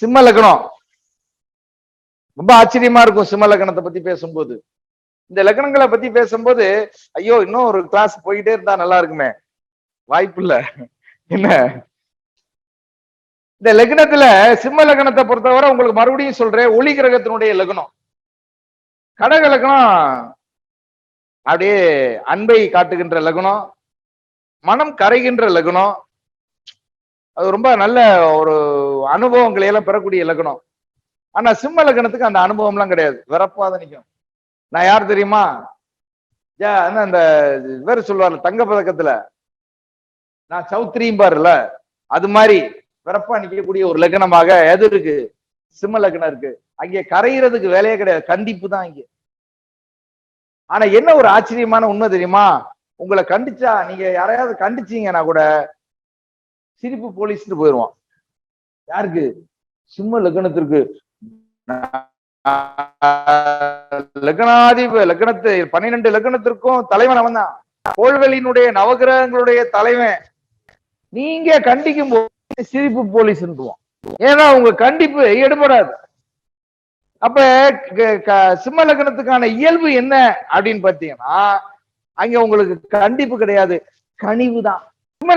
சிம்ம லக்னம். ரொம்ப ஆச்சரியமா இருக்கும் சிம்ம லக்னத்தை பத்தி பேசும்போது. இந்த லக்னங்களை பத்தி பேசும்போது ஐயோ இன்னும் ஒரு கிளாஸ் போயிட்டே இருந்தா நல்லா இருக்குமே. வாய்ப்பு இல்ல. என்ன? இந்த லக்னத்துல சிம்ம லக்னத்தை பொறுத்தவரை உங்களுக்கு மறுபடியும் சொல்றேன் ஒளி கிரகத்தினுடைய லக்னம். கடக லக்னம் அப்படியே அன்பை காட்டுகின்ற லக்னம். மனம் கரைகின்ற லக்னம். அது ரொம்ப நல்ல ஒரு அனுபவங்களை எல்லாம் பெறக்கூடிய இலக்கணம். ஆனா சிம்ம லக்கணத்துக்கு அந்த அனுபவம்லாம் கிடையாது. வெறப்பாத நிற்கும் நான் யார் தெரியுமா? ஏன் என்ன அந்த இவர் சொல்லுவார்ல தங்க பதக்கத்துல. நான் சௌத்ரியும் பாருல. அது மாதிரி பிறப்பா நிற்கக்கூடிய ஒரு லக்னமாக எது இருக்கு? சிம்ம லக்னம் இருக்கு. அங்கே கரையிறதுக்கு வேலையே கிடையாது. கண்டிப்பு தான் இங்கே. ஆனா என்ன ஒரு ஆச்சரியமான உண்மை தெரியுமா? உங்களை கண்டிச்சா நீங்க யாரையாவது கண்டிச்சீங்கன்னா கூட சிரிப்பு போலீஸ்னு போயிடுவான் யாருக்கு? சிம்ம லக்னத்திற்கு. லக்னாதிப லக்னத்து பன்னிரெண்டு லக்னத்திற்கும் தலைவன் அவன் தான் கோள்களினுடைய நவகிரகங்களுடைய தலைவன். நீங்க கண்டிக்கும் போது சிரிப்பு போலீஸ்ன்றுவோம் ஏன்னா உங்க கண்டிப்பு எடுபடாது. அப்ப க- சிம்ம லக்னத்துக்கான இயல்பு என்ன அப்படின்னு பாத்தீங்கன்னா அங்க உங்களுக்கு கண்டிப்பு கிடையாது. கனிவு தான் சிம்ம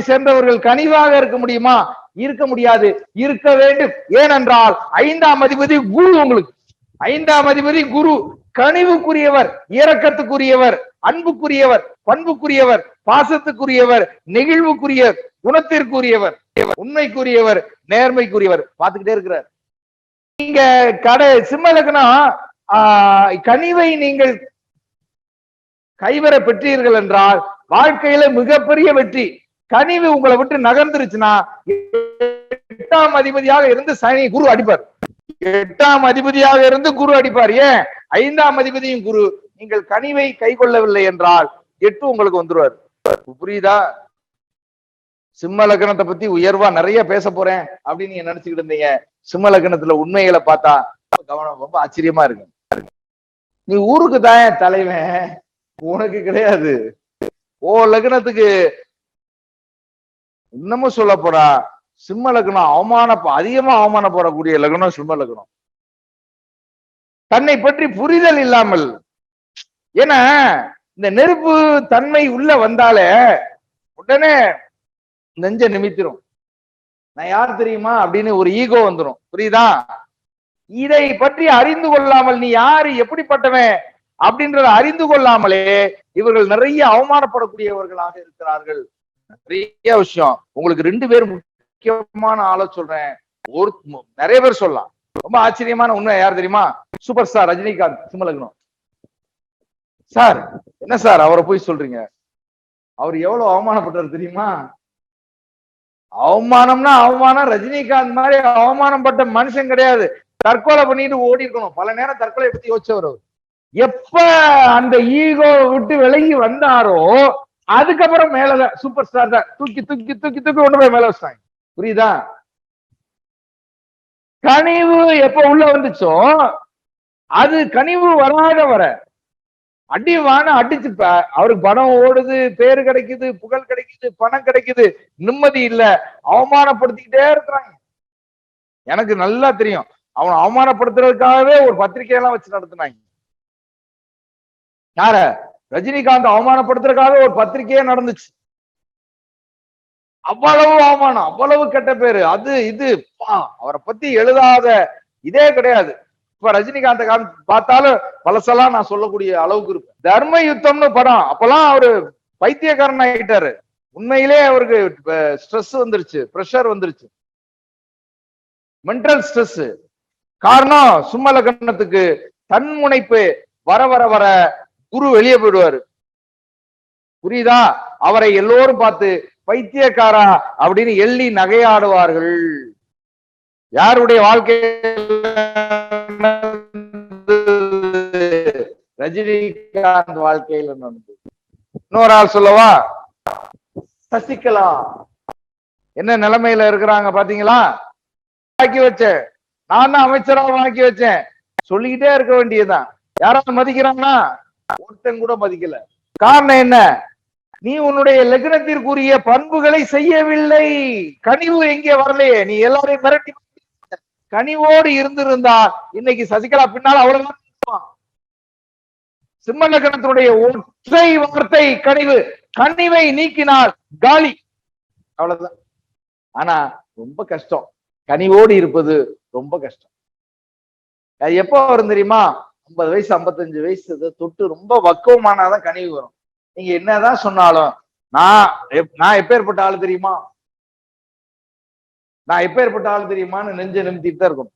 சேர்ந்தவர்கள் கனிவாக இருக்க முடியுமா? இருக்க முடியாது. இருக்க வேண்டும். ஏனென்றால் ஐந்தாம் அதிபதி குரு உங்களுக்கு. ஐந்தாம் அதிபதி குரு கனிவுக்குரியவர் இரக்கத்துக்குரியவர் அன்புக்குரியவர் பண்புக்குரியவர் பாசத்துக்குரியவர் நெகிழ்வுக்குரிய குணத்திற்குரியவர் உண்மைக்குரியவர் நேர்மைக்குரியவர். பார்த்துக்கிட்டே இருக்கிறார். நீங்க கடை சிம்மலக்கணம் ஆஹ், கனிவை நீங்கள் கைவர பெற்றீர்கள் என்றால் வாழ்க்கையில மிகப்பெரிய வெற்றி. கனிவு உங்களை விட்டு நகர்ந்துருச்சுன்னா எட்டாம் அதிபதியாக இருந்து சனி குரு அடிப்பார். எட்டாம் அதிபதியாக இருந்து குரு அடிப்பார். ஏன்? ஐந்தாம் அதிபதியும் குரு. நீங்கள் கனிவை கை கொள்ளவில்லை என்றால் எட்டு உங்களுக்கு வந்துருவார். புரியுதா? சிம்ம லக்னத்தை பத்தி உயர்வா நிறைய பேச போறேன் அப்படின்னு நீங்க நினைச்சுக்கிட்டு இருந்தீங்க. சிம்ம லக்னத்துல உண்மைகளை பார்த்தா கவனம் ரொம்ப ஆச்சரியமா இருக்கு. நீ ஊருக்கு தான் தலைவன். உனக்கு கிடையாது. ஓ லக்னத்துக்கு. இன்னமும் சொல்ல போறா சிம்ம லக்னம் அவமான அதிகமா அவமானப்படக்கூடிய லக்னம் சிம்ம லக்னம். தன்னை பற்றி புரிதல் இல்லாமல் ஏன்னா இந்த நெருப்பு தன்மை உள்ள வந்தாலே உடனே நெஞ்ச நிமித்திரும். நான் யார் தெரியுமா? அப்படின்னு ஒரு ஈகோ வந்துடும் புரியுதா? இதை பற்றி அறிந்து கொள்ளாமல் நீ யாரு? எப்படிப்பட்டவன்? அப்படின்றத அறிந்து கொள்ளாமலே இவர்கள் நிறைய அவமானப்படக்கூடியவர்களாக இருக்கிறார்கள். நிறைய விஷயம். உங்களுக்கு ரெண்டு பேர் முக்கியமான ஆளை சொல்றேன். ஒரு நிறைய பேர் சொல்லலாம். ரொம்ப ஆச்சரியமான உண்மை யார் தெரியுமா? சூப்பர் ஸ்டார் ரஜினிகாந்த் சிம்மலக்னம் சார் என்ன சார் அவரை போய் சொல்றீங்க? அவர் எவ்வளவு அவமானப்பட்டார் தெரியுமா? அவமானம்னா அவமானம். ரஜினிகாந்த் மாதிரி அவமானப்பட்ட மனுஷன் கிடையாது. தற்கொலை பண்ணிட்டு ஓடி இருக்கணும் பல நேரம் தற்கொலை பத்தி யோசிச்சவர் அவர். எப்ப அந்த ஈகோ விட்டு விலகி வந்தாரோ அதுக்கப்புறம் மேலதான் சூப்பர் ஸ்டார் தான். தூக்கி தூக்கி தூக்கி தூக்கி கொண்டு போய் மேல வச்சாங்க புரியுதா? கனிவு எப்ப உள்ள வந்துச்சோ அது கனிவு வராத வர அடி வான அடிச்சு அவருக்கு பணம் ஓடுது பேரு கிடைக்குது புகழ் கிடைக்குது பணம் கிடைக்குது. நிம்மதி இல்ல. அவமானப்படுத்திக்கிட்டே இருக்கிறாங்க. எனக்கு நல்லா தெரியும். அவனை அவமானப்படுத்துறதுக்காகவே ஒரு பத்திரிகை எல்லாம் வச்சு நடத்துனாங்க. யார? ரஜினிகாந்த் அவமானப்படுத்துறதுக்காக ஒரு பத்திரிகையே நடந்துச்சு. அவ்வளவு அவமானம் அவ்வளவு கெட்ட பேரு. அது இது பா, அவரை பத்தி எழுதாத இதே கிடையாது. இப்ப ரஜினிகாந்த பார்த்தாலும் பழசெல்லாம் நான் சொல்லக்கூடிய அளவுக்கு இருப்பேன் தர்ம யுத்தம்னு படம் அப்பெல்லாம் அவரு பைத்தியக்காரன் ஆகிட்டாரு உண்மையிலே அவருக்கு ஸ்ட்ரெஸ் வந்துருச்சு ப்ரெஷர் வந்துருச்சு. மென்டல் ஸ்ட்ரெஸ் காரணம் சும்மலகண்ணத்துக்கு தன்முனைப்பு வர வர வர குரு வெளியே போயிடுவாரு. புரியுதா? அவரை எல்லோரும் பார்த்து பைத்தியக்காரா அப்படின்னு எள்ளி நகையாடுவார்கள். யாருடைய வாழ்க்கை ரஜினிகாந்த் வாழ்க்கையில நடந்தது. இன்னொரு ஆள் சொல்லவா? சசிகலா. என்ன நிலைமையில இருக்கிறாங்க பாத்தீங்களா? ஆக்கி வச்சேன். நான் தான் அமைச்சராக ஆக்கி வச்சேன். சொல்லிக்கிட்டே இருக்க வேண்டியதுதான். யாராவது மதிக்கிறாங்கன்னா ஒருத்தன் கூட மதிக்கல. காரணம் என்ன? நீ உன்னுடைய லக்னத்திற்குரிய பண்புகளை செய்யவில்லை. கனிவு எங்கே வரலையே? நீ எல்லாரையும் மிரட்டி கனிவோடு இருந்திருந்தால் இன்னைக்கு சசிகலா பின்னால் அவ்வளவு சிம்ம லக்னத்தினுடைய ஒற்றை வார்த்தை கனிவு. கனிவை நீக்கினால் காலி. அவ்வளவுதான். ஆனா ரொம்ப கஷ்டம். கனிவோடு இருப்பது ரொம்ப கஷ்டம். அது எப்போ வரும் தெரியுமா? ஐம்பது வயசு ஐம்பத்தஞ்சு வயசு இதை தொட்டு ரொம்ப பக்குவமானாதான் கனிவு வரும். நீங்க என்னதான் சொன்னாலும் நான் நான் எப்பேற்பட்ட ஆளு தெரியுமா? நான் எப்பேற்பட்ட ஆளு தெரியுமான்னு நெஞ்ச நிமித்திட்டு தான் இருக்கும்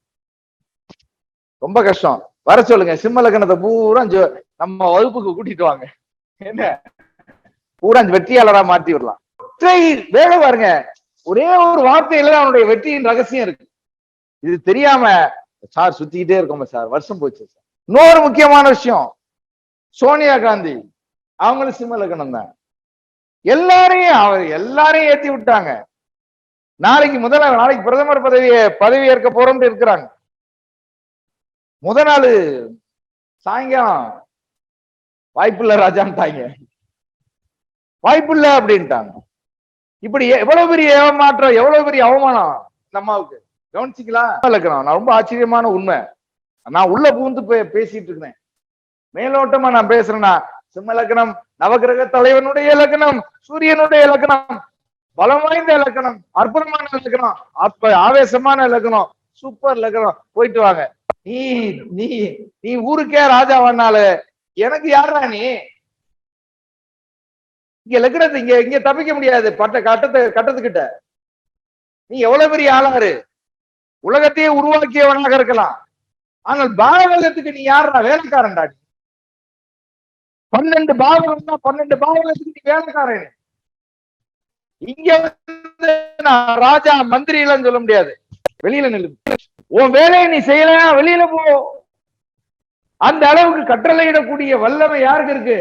ரொம்ப கஷ்டம். வர சொல்லுங்க. சிம்ம லக்னத்தை பூரா நம்ம வகுப்புக்கு கூட்டிட்டு வாங்க. என்ன? பூரா வெற்றியாளரா மாத்தி விடலாம். ஒற்றை வேலை பாருங்க. ஒரே ஒரு வார்த்தையில தான் அவனுடைய வெற்றியின் ரகசியம் இருக்கு. இது தெரியாம சார் சுத்திக்கிட்டே இருக்கோம் சார். வருஷம் போச்சு சார். இன்னொரு முக்கியமான விஷயம். சோனியா காந்தி அவங்களும் சிம்ம லக்னம் தான். எல்லாரையும் அவர் எல்லாரையும் ஏத்தி விட்டாங்க. நாளைக்கு முதல் நாளைக்கு பிரதமர் பதவியை பதவி ஏற்க போறோம்னு இருக்கிறாங்க. முத நாள் சாயங்காலம் வாய்ப்புள்ள ராஜான்ட்டாங்க. வாய்ப்புள்ள அப்படின்ட்டாங்க. இப்படி எவ்வளவு பெரிய ஏமாற்றம் எவ்வளவு பெரிய அவமானம் இந்த அம்மாவுக்கு கவனிச்சிக்கலாம். நான் ரொம்ப ஆச்சரியமான உண்மை. நான் உள்ள புகுந்து பேசிட்டு இருக்கிறேன் மேலோட்டமா நான் பேசுறேன்னா சிம்ம இலக்கணம் நவகிரக தலைவனுடைய இலக்கணம் சூரியனுடைய இலக்கணம் பலம் வாய்ந்த இலக்கணம் அற்புதமான இலக்கணம் அப்ப ஆவேசமான இலக்கணம் சூப்பர் இலக்கணம். போயிட்டு வாங்க. நீ நீ நீ ஊருக்கே ராஜாவானால எனக்கு யாரா நீ? இங்க லக்னத்தை இங்க இங்க தப்பிக்க முடியாது பட்ட கட்டத்தை கட்டத்துக்கிட்ட. நீ எவ்வளவு பெரிய ஆளாரு உலகத்தையே உருவாக்கியவனாக இருக்கலாம். ஆனால் பாவகத்துக்கு நீ யாரா வேலைக்காரன்டா நீ. பன்னெண்டு பாவகம் தான் பன்னெண்டு பாவகத்துக்கு நீ வேலைக்காரன். இங்க வந்து நான் ராஜா மந்திரி எல்லாம் சொல்ல முடியாது. வெளியில நில்லு. உன் வேலையை நீ செய்யலன்னா வெளியில போ. அந்த அளவுக்கு கட்டளையிடக்கூடிய வல்லமை யாருக்கு இருக்கு?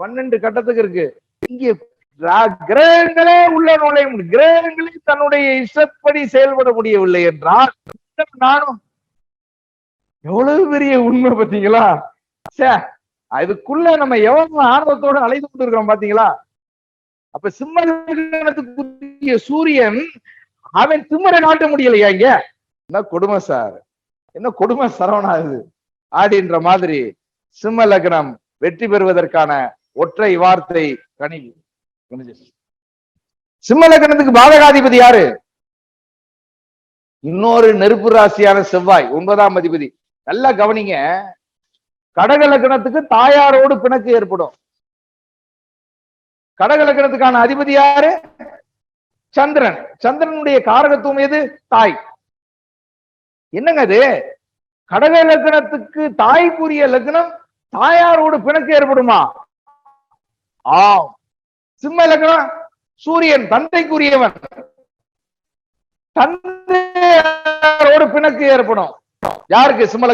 பன்னெண்டு கட்டத்துக்கு இருக்கு. இங்க கிரகங்களே உள்ள நுழைய முடியும் கிரகங்களே தன்னுடைய இஷ்டப்படி செயல்பட முடியவில்லை என்றால் நானும் எவ்வளவு பெரிய உண்மை பாத்தீங்களா ச்சே, அதுக்குள்ள நம்ம எவ்வளவு ஆர்வத்தோட அழைத்து கொண்டு இருக்கிறோம் பாத்தீங்களா அப்ப சிம்மத்துக்குரிய சூரியன் அவன் திம்மரை நாட்ட முடியலையா இங்க? என்ன கொடுமை சார்? என்ன கொடுமை சரவணா இது? அப்படின்ற மாதிரி சிம்ம லக்னம் வெற்றி பெறுவதற்கான ஒற்றை வார்த்தை கணிவு சிம்ம லக்னத்துக்கு பாதகாதிபதி யாரு? இன்னொரு நெருப்பு ராசியான செவ்வாய் ஒன்பதாம் அதிபதி. நல்லா கவனிங்க. கடக லக்கணத்துக்கு தாயாரோடு பிணக்கு ஏற்படும். கடகலக்கணத்துக்கான அதிபதி யாரு? சந்திரன். சந்திரனுடைய காரகத்துவம் எது? தாய். என்னங்க அது? கடக லக்கணத்துக்கு தாய்க்குரிய லக்னம் தாயாரோடு பிணக்கு ஏற்படுமா? ஆம். சிம்ம லக்னம் சூரியன் தந்தைக்குரியவன். தந்தையோடு பிணக்கு ஏற்படும். யாருக்கு? சிம்ம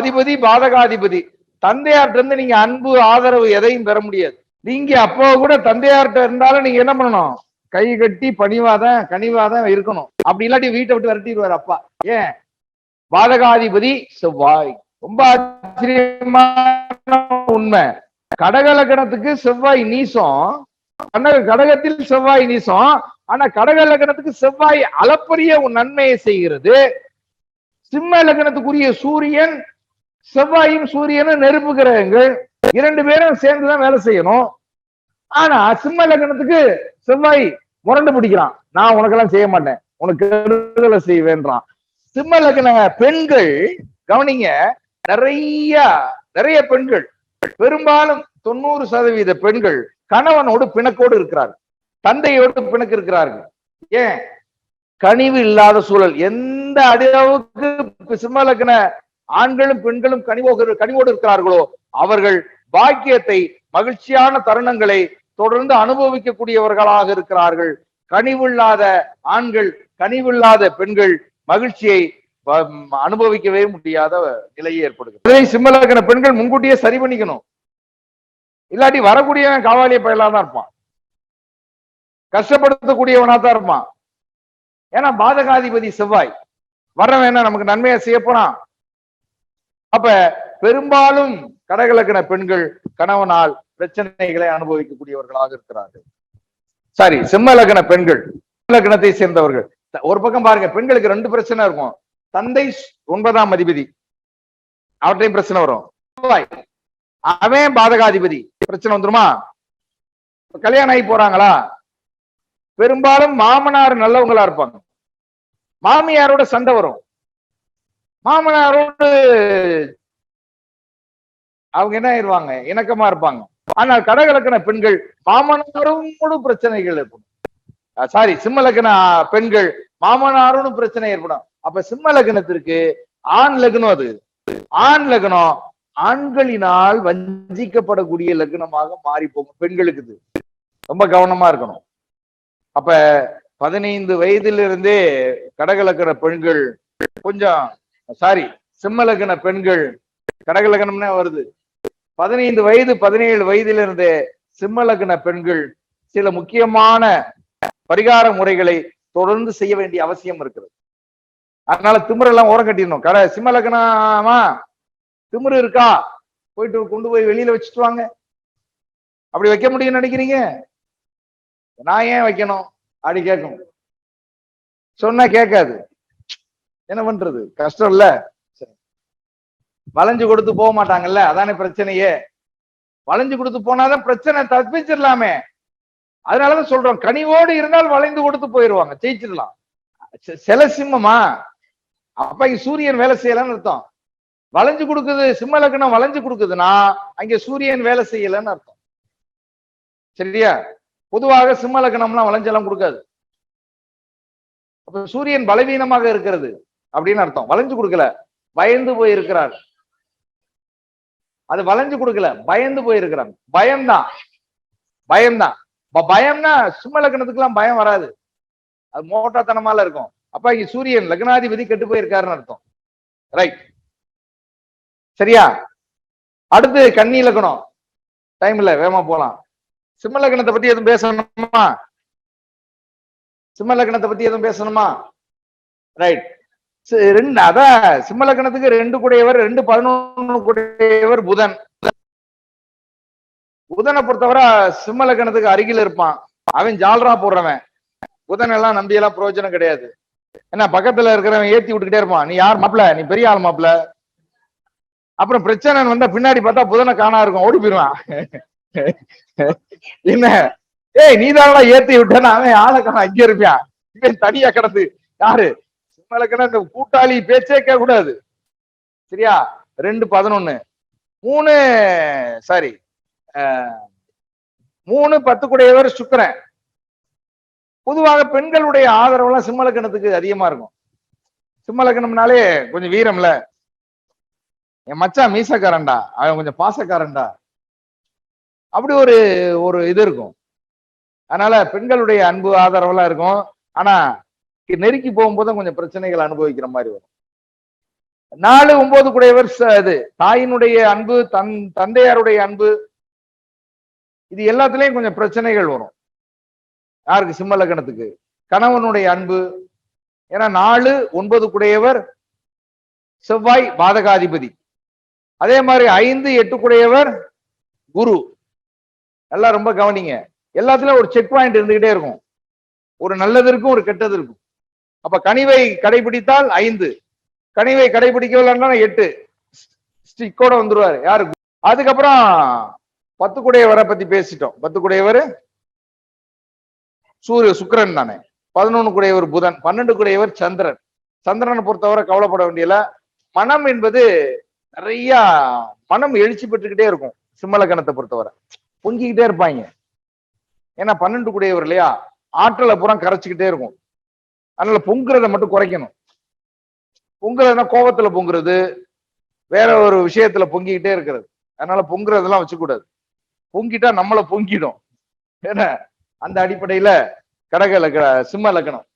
அதிபதி பாதகாதிபதி. தந்தையார்ட்ட இருந்து நீங்க அன்பு ஆதரவு எதையும் பெற முடியாது. நீங்க அப்போ கூட தந்தையார்ட்ட இருந்தாலும் நீங்க என்ன பண்ணணும்? கை கட்டி பணிவாதான் கனிவாதான் இருக்கணும். அப்படி இல்லாட்டி வீட்டை விட்டு விரட்டிடுவார் அப்பா. ஏன்? பாதகாதிபதி செவ்வாய். ரொம்ப ஆச்சரியமான உண்மை. கடகலக்கணத்துக்கு செவ்வாய் நீசம். கடகத்தில் செவ்வாய் நீசம். ஆனா கடகலக்கணத்துக்கு செவ்வாய் அளப்பரிய ஒரு நன்மையை செய்கிறது. சிம்ம லக்னத்துக்குரிய சூரியன் செவ்வாயும் சூரியனும் நெருப்பு கிரகங்கள் இரண்டு பேரும் சேர்ந்துதான் வேலை செய்யணும். ஆனா சிம்ம லக்னத்துக்கு செவ்வாய் முரண்டு பிடிக்கிறான். நான் உனக்கெல்லாம் செய்ய மாட்டேன். உனக்கு கெடுதலை செய்வேன்றான். சிம்ம லக்ன பெண்கள் கவனிங்க நிறைய நிறைய பெண்கள் பெரும்பாலும் தொண்ணூறு சதவீத பெண்கள் கணவனோடு பிணக்கோடு இருக்கிறார்கள். தந்தையோடு பிணக்கு இருக்கிறார்கள். ஏன்? கனிவு இல்லாத சூழல். எந்த அளவுக்கு சிம்ம லக்ன ஆண்களும் பெண்களும் கனிவோடு கனிவோடு இருக்கிறார்களோ அவர்கள் பாக்கியத்தை மகிழ்ச்சியான தருணங்களை தொடர்ந்து அனுபவிக்கக்கூடியவர்களாக இருக்கிறார்கள். கனிவில்லாத ஆண்கள் கனிவில்லாத பெண்கள் மகிழ்ச்சியை அனுபவிக்கவே முடியாத நிலை ஏற்படுகிறது. இதை சிம்மலக்கண பெண்கள் முன்கூட்டியே சரி பண்ணிக்கணும். இல்லாட்டி வரக்கூடியவன் காவாலிய பயலா தான் இருப்பான். கஷ்டப்படுத்தக்கூடியவனா தான் இருப்பான். ஏன்னா பாதகாதிபதி செவ்வாய். வர்றவன் என்ன? நமக்கு நன்மையை செய்ய போறான் அப்ப பெரும்பாலும் கடகலக்கண பெண்கள் கணவனால் பிரச்சனைகளை அனுபவிக்கக்கூடியவர்களாக இருக்கிறார்கள். சாரி சிம்ம லக்ன பெண்கள் லக்னத்தை சேர்ந்தவர்கள். ஒரு பக்கம் பாருங்க பெண்களுக்கு ரெண்டு பிரச்சனை இருக்கும். தந்தை ஒன்பதாம் அதிபதி. அவற்றையும் பிரச்சனை வரும். செவ்வாய். அவன் பாதகாதிபதி. பிரச்சனை வந்துருமா? கல்யாணம் ஆகி போறாங்களா? பெரும்பாலும் மாமனார் நல்லவங்களா இருப்பாங்க. மாமியாரோட சண்டை வரும். மாமனாரோடு அவங்க என்ன ஆயிருவாங்க? இணக்கமா இருப்பாங்க. ஆனால் கடகலக்கண பெண்கள் மாமனாரும் பிரச்சனைகள் ஏற்படும். சாரி சிம்ம பெண்கள் மாமனாரோடு பிரச்சனை ஏற்படும். அப்ப சிம்ம லக்னத்திற்கு ஆண் லக்னம் அது. ஆண் லக்னம் ஆண்களினால் வஞ்சிக்கப்படக்கூடிய லக்னமாக மாறி போகும் பெண்களுக்கு இது. ரொம்ப கவனமா இருக்கணும். அப்ப பதினைந்து வயதிலிருந்தே கடகலக்கண பெண்கள் கொஞ்சம் சாரி சிம்மலக்கண பெண்கள் கடகலக்கணம்னே வருது. பதினைந்து வயது பதினேழு வயதிலிருந்தே சிம்மலக்கண பெண்கள் சில முக்கியமான பரிகார முறைகளை தொடர்ந்து செய்ய வேண்டிய அவசியம் இருக்கிறது. அதனால திமுறெல்லாம் ஓரம் கட்டிடணும். கடை சிம்மலக்கணமா திமுரு இருக்கா? போயிட்டு கொண்டு போய் வெளியில வச்சுட்டு வாங்க. அப்படி வைக்க முடியும்னு நினைக்கிறீங்க? நான் ஏன் வைக்கணும்? அப்படி கேட்கும் சொன்னா கேட்காது. என்ன பண்றது? கஷ்டம் இல்ல. சரி. வளைஞ்சு கொடுத்து போக மாட்டாங்கல்ல? அதானே பிரச்சனையே. வளைஞ்சு கொடுத்து போனாதான் பிரச்சனை தப்பிச்சிடலாமே. அதனாலதான் சொல்றோம். கனிவோடு இருந்தால் வளைந்து கொடுத்து போயிருவாங்க. ஜெயிச்சிடலாம். சில சிம்மமா? அப்ப இங்க சூரியன் வேலை செய்யலன்னு அர்த்தம். வளைஞ்சு கொடுக்குது சிம்ம லக்னம் வளைஞ்சு கொடுக்குதுன்னா அங்க சூரியன் வேலை செய்யலன்னு அர்த்தம். சரியா? பொதுவாக சிம்ம லக்னம்லாம் வளைஞ்செல்லாம் கொடுக்காது. அப்ப சூரியன் பலவீனமாக இருக்கிறது அப்படின்னு அர்த்தம். வளைஞ்சு கொடுக்கல. பயந்து போயிருக்கிறார். அது வளைஞ்சு கொடுக்கல. பயந்து போயிருக்கிறாங்க பயம்தான். பயம்தான். பயம்னா சிம்ம லக்னத்துக்குலாம் பயம் வராது. அது மோட்டாத்தனமால இருக்கும். அப்ப இங்க சூரியன் லக்னாதிபதி கெட்டு போயிருக்காருன்னு அர்த்தம். ரைட் சரியா? அடுத்து கண்ணி லக்னம். டைம் இல்ல வேகமா போலாம். சிம்ம லக்னத்தை பத்தி எதுவும் பேசணுமா? சிம்ம லக்னத்தை பத்தி எதுவும் பேசணுமா? ரைட் ரெண்டு அதான் சிம்ம லக்னத்துக்கு ரெண்டு கூடையவர் ரெண்டு பதினொன்னு கூடையவர் புதன். புதனை பொறுத்தவரை சிம்ம லக்னத்துக்கு அருகில் இருப்பான். அவன் ஜால்ரா போடுறவன். புதன் எல்லாம் நம்பி எல்லாம் பிரயோஜனம் கிடையாது. என்ன பக்கத்துல இருக்கிறவன் ஏத்தி விட்டுக்கிட்டே இருப்பான். நீ யார் மாப்பிள? நீ பெரிய ஆள் மாப்பிள. அப்புறம் பிரச்சனை வந்தா பின்னாடி பார்த்தா புதனை காணா இருக்கும். ஓடி போயிருவான். என்ன? ஏய் நீ ஏத்தி விட்டேன்னு அவன் ஆளை காண அங்க இருப்பான் இவன் தனியா கிடந்து. யாரு? சிம்மலக்கணம் இந்த கூட்டாளி பேச்சே கேட்க கூடாது சரியா? ரெண்டு பதினொன்னு. மூணு சாரி மூணு பத்து கூடையவர் சுக்கரன். பொதுவாக பெண்களுடைய ஆதரவுலாம் சிம்மலக்கணத்துக்கு அதிகமா இருக்கும். சிம்மலக்கணம்னாலே கொஞ்சம் வீரம்ல. என் மச்சான் மீசக்காரன்டா. அவன் கொஞ்சம் பாசக்காரன்டா. அப்படி ஒரு ஒரு இது இருக்கும். அதனால பெண்களுடைய அன்பு ஆதரவெல்லாம் இருக்கும். ஆனா நெருக்கி போகும்போது கொஞ்சம் பிரச்சனைகள் அனுபவிக்கிற மாதிரி வரும். நாலு ஒன்பது கூடையவர் இது தாயினுடைய அன்பு தன் தந்தையாருடைய அன்பு இது எல்லாத்துலயும் கொஞ்சம் பிரச்சனைகள் வரும். யாருக்கு? சிம்ம லக்கணத்துக்கு கணவனுடைய அன்பு. ஏன்னா நாலு ஒன்பது கூடையவர் செவ்வாய் பாதகாதிபதி. அதே மாதிரி ஐந்து எட்டு கூடையவர் குரு. எல்லாம் ரொம்ப கவனிங்க. எல்லாத்துலயும் ஒரு செக் பாயிண்ட் இருந்துகிட்டே இருக்கும். ஒரு நல்லது இருக்கும் ஒரு கெட்டது இருக்கும் அப்ப கனிவை கடைபிடித்தால் ஐந்து. கனிவை கடைபிடிக்கலன்னா எட்டு. ஸ்டிக்கோட வந்துருவாரு. யாரு? அதுக்கப்புறம் பத்து குடையவரை பத்தி பேசிட்டோம். பத்து குடையவர் சூரிய சுக்கரன் தானே. பதினொன்னு குடையவர் புதன். பன்னெண்டு குடையவர் சந்திரன். சந்திரனை பொறுத்தவரை கவலைப்பட வேண்டியல மனம் என்பது நிறைய மனம் எழுச்சி பெற்றுக்கிட்டே இருக்கும். சிம்மலக்கணத்தை பொறுத்தவரை. பொங்கிக்கிட்டே இருப்பாங்க. ஏன்னா பன்னெண்டு கூடியவர் இல்லையா? ஆற்றலை பூரா கரைச்சிக்கிட்டே இருக்கும். அதனால பொங்குறதை மட்டும் குறைக்கணும். பொங்குறதுனா கோபத்துல பொங்குறது வேற ஒரு விஷயத்துல பொங்கிக்கிட்டே இருக்கிறது. அதனால பொங்குறதெல்லாம் வச்சுக்கூடாது. பொங்கிட்டா நம்மளை பொங்கிடும். ஏன்னா அந்த அடிப்படையில கடக லக்க சிம்ம இலக்கணம்.